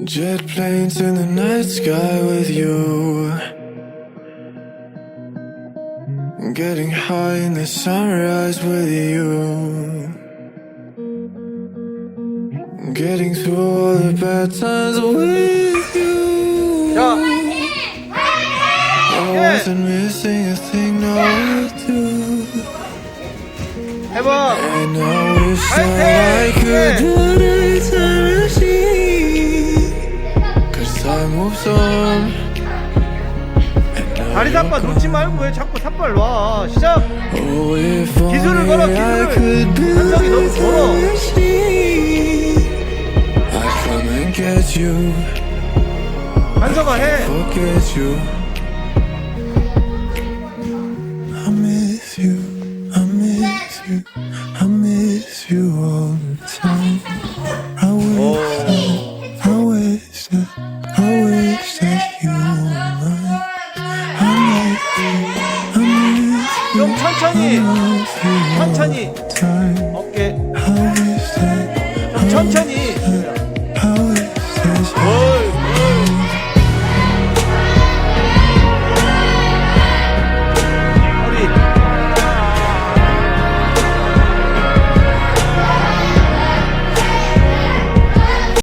Jet planes in the night sky with you. Getting high in the sunrise with you. Getting through all the bad times with you. I wasn't missing a thing, no, I do. And I wish that I could. do it. 다리 삿발. 놓지 말고 왜 자꾸 삿발 놔. 시작. Oh, 기술을 걸어, 기술을. 한정이 너무 you, 한성아 해. forget you. I miss you, I miss you, I miss you all the time. 천천히. 천천히. 어깨. 천천히.